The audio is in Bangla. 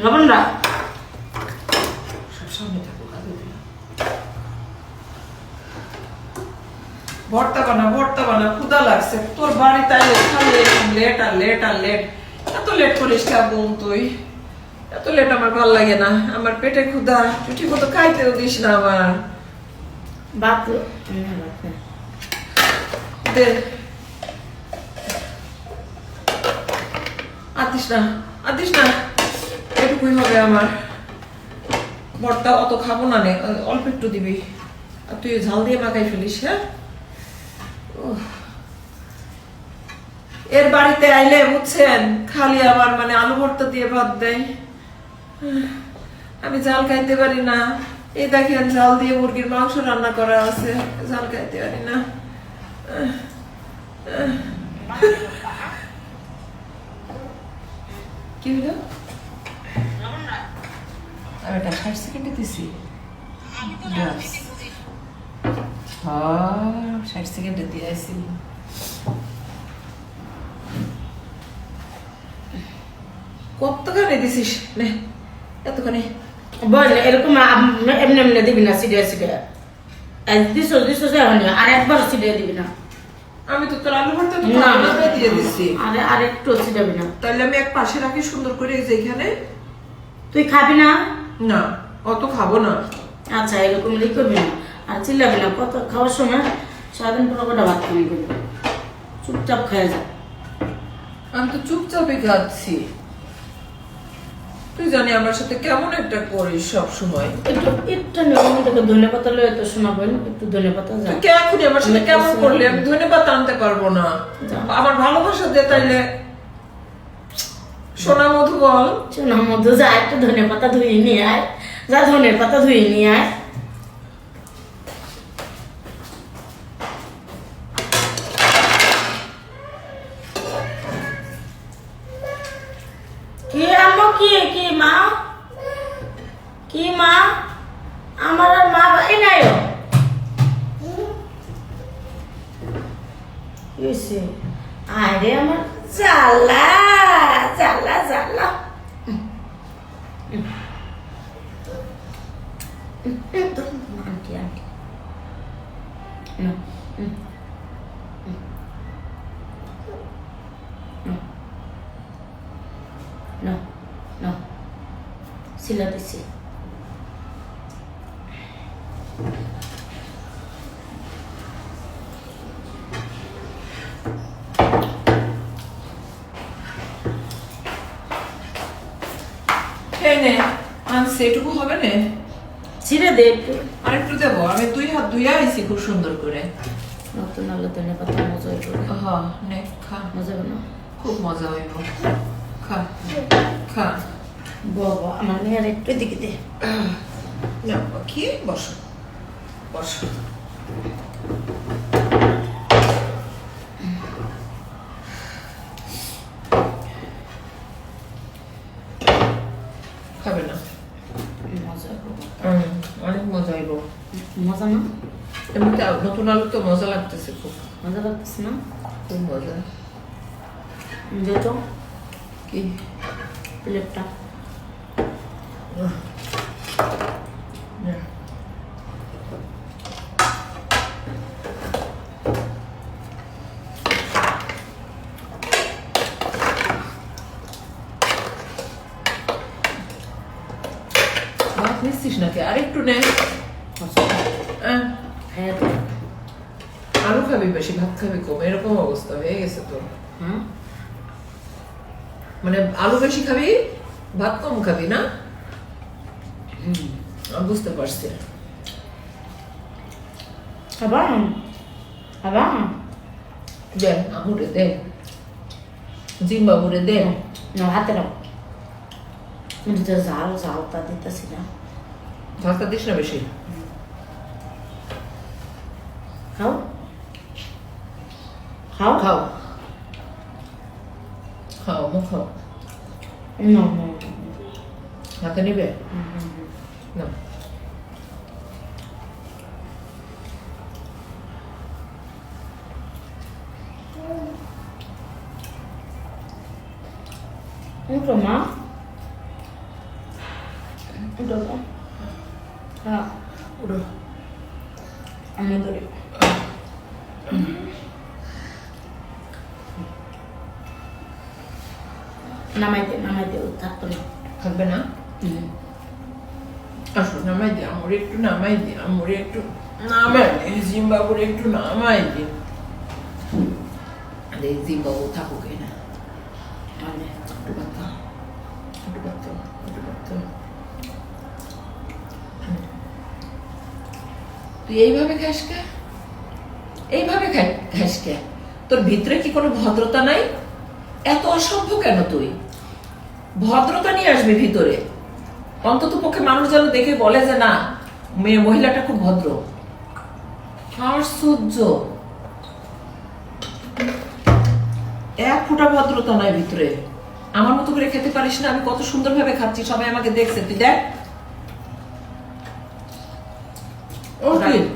লবণ রাখ সব থাকুক আগে দিলাম ভর্তা বানা ভর্তা বানা ক্ষুদা লাগছে। তোর বাড়িতে আইলে খালি লেট আর লেট আর লেট এত লেট করিস কে বোন তুই? এত লেট আমার ভালো লাগে না। আমার পেটে ক্ষুদা ঠিক মতো খাইতেও দিস না আমার। ভাত দে। আদিস না আদিস না। এটুকুই হবে আমার ভর্তা অত খাব না নে, অল্প একটু দিবি। আর তুই ঝাল দিয়ে মাখাই ফেলিস হ্যাঁ। এর বাড়িতে আইলে বুঝছেন, খালি আমার মানে আলু ভর্তা দিয়ে ভাত দেয়। আমি জাল খাইতে পারি না। এই দেখেন জাল দিয়ে মুরগির মাংস রান্না করা আছে জাল খাইতে পারি না। কি হলো আমি এটা ষাট সেকেন্ডে দিছি। হ্যাঁ, ষাট সেকেন্ডে দিয়ে আসি। কতখানি দিছিস? নে এতখানি। বল এরকম এমনি এমনি দিবি না সিডিয়া সিডিয়া দিস দিস আর একবার সিডিয়া দিবি না। আমি তো তোর আলু ভর্তা তো দিয়ে দিছি। আরে আর একটু সিডিয়াবি না। তাহলে আমি এক পাশে রাখি সুন্দর করে এই যে তুই খাবি না? না অত খাব না। আচ্ছা এরকম ই করবি না আর চিল্লাবি না কত খাওয়ার সময় সারাদিন পুরো কটা ভাত খাবি করবি। চুপচাপ যা। আমি তো চুপচাপই খাচ্ছি। তুই জানি আমার সাথে কেমন একটা করিস সব সময় একটু একটু নিয়ম থেকে ধনে পাতা লয়ে তো শোনাবেন একটু ধনে পাতা যা। কে এখনই আমার সাথে কেমন করলি? আমি ধন্যবাদ আনতে পারব না। আমার ভালোবাসা দিয়ে তাইলে। সোনা মধু বল চুনার মধ্যে যা একটু ধনে পাতা ধুয়ে নিয়ে আয়। যা ধনের পাতা ধুয়ে নিয়ে আয়। কি আম্মু কি কি মা? কি মা? আমার আর মা ভাই নাই কিসে আরে আমার জ্বালা। झाला झाला aunty aunty No, no. Sila bisi. Thank. এই নে। আনছি এটুকু হবে না। ছিঁড়ে দে একটু। আর দেবো। আমি দুই হাত ধুইয়া আইছি খুব সুন্দর করে। নতুন আলো ধনে পাতা মজা হইব হ্যাঁ নে খা। মজা না? খুব মজা হইব। খা খা। বাবা আমার মেয়ের একটু দিকে দে। না কি? বসো বসো। খাবে না অনেক মজা হইব মজা না এমনিতে নতুন আলু তো মজা লাগতেছে খুব মজা লাগতেছে না খুব মজা যেত কি প্লেটটা না। ভাত নিচ্ছিস নাকি আর একটু নে হ্যাঁ তো খাবি বেশি ভাত খাবি কম এরকম অবস্থা হয়ে গেছে তো মানে আলু বেশি খাবি ভাত কম খাবি না হুম বুঝতে পারছি আবার আবার দে আমুরে দে জিম্বাবুরে দে না হাতে রাখ যে জাল জালটা দিতেছি না ভাতটা দিস না বেশি। খাও। খাও? খাও। খাও মুখ খাও। হাতে নিবে? না। উঠো তো হ্যাঁ উঠো। আমি ধরি নামাইতে নামাইতে থাকতো না থাকবে না? আসো নামাই দি আমার একটু নামাই দি আমার একটু নামাই দি জিম্বাবুর একটু নামাই দি। আরে জিম্বাবু থাকুক না। একটু বাচ্চা একটু বাচ্চা একটু বাচ্চা। তুই এইভাবে খাস কে? এইভাবে খাস কে? তোর ভিতরে কি কোনো ভদ্রতা নাই? এত অসভ্য কেন তুই? ভদ্রতা নিয়ে আসবি ভিতরে। অন্তত পক্ষে মানুষ যেন দেখে বলে যে, না, মেয়ে, মহিলাটা খুব ভদ্র। আশ্চর্য এক ফোঁটা ভদ্রতা নাই ভিতরে। আমার মতো করে খেতে পারিস না, আমি কত সুন্দরভাবে খাচ্ছি, সবাই আমাকে দেখছে। তুই দেখ। 哦，对，